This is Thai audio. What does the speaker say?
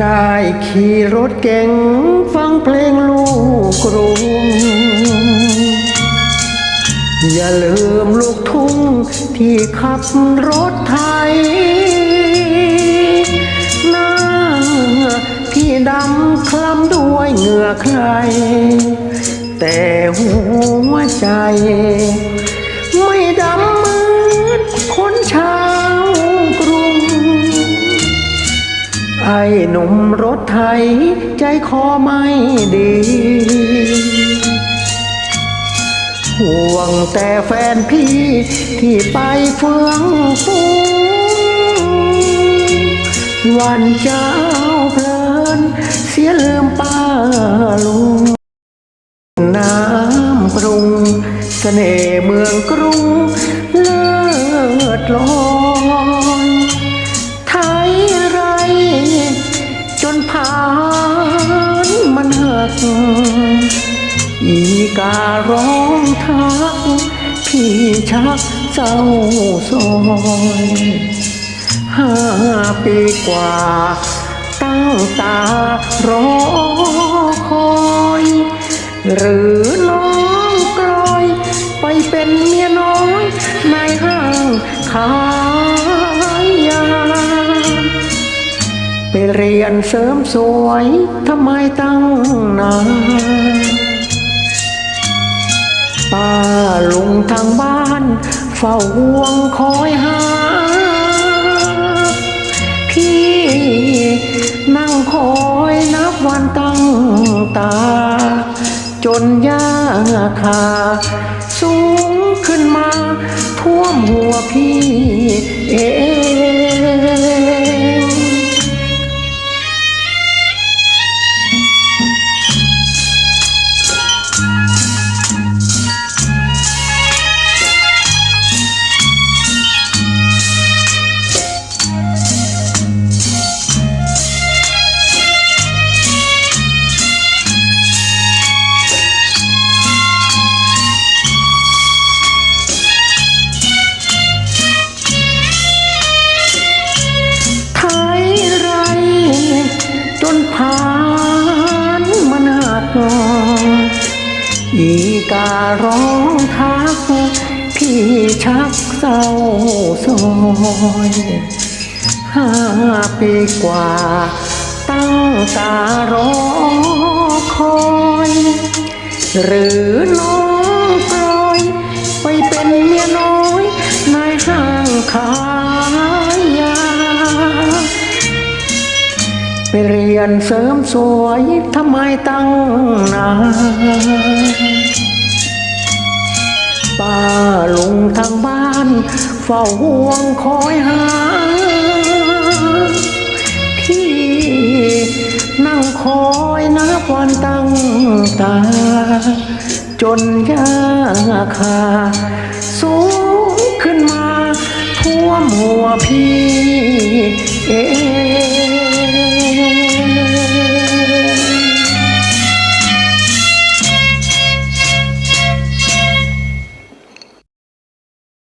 ได้ขี่รถเก๋งฟังเพลงลูกกรุง อย่าลืมลูกทุ่งที่ขับรถไทยหน้าที่ดำคล้ำด้วยเหงื่อใคร แต่หัวใจ ไอ้หนุ่มรถไทย ใจคอไม่ดี ห่วงแต่แฟนพี่ที่ไปเฟืองฟูวันเจ้าเพลิน เสียลืมป้าลุง น้ำปรุงเสน่ห์เมืองกรุง เลิศลอ ร้องทักพี่ชักเศร้าซอยห้าปีกว่า ตั้งตารอคอย หรือน้องกลอย ไปเป็นเมียน้อยในห้างขายยา ไปเรียนเสริมสวยทำไมตั้งนาน ป้าลุงทางบ้าน เฝ้าห่วงคอยหา พี่นั่งคอยนับวันตั้งตา จนย่าคา สูงขึ้นมา ท่วมหัวพี่เอง อีการ้องทัก พี่ชักเศร้าซอยห้าปีกว่า ตั้งตารอคอย หรือน้องกลอย ไปเป็นเมียน้อยในห้างขาย ยนเสริมสวยทำไมตั้งนานป้าลุงทางบ้าน เฝ้าห่วงคอยหา พี่นั่งคอยนับวันตั้งตา จนยาคา สูงขึ้นมา ท่วมหัวพี่ เอง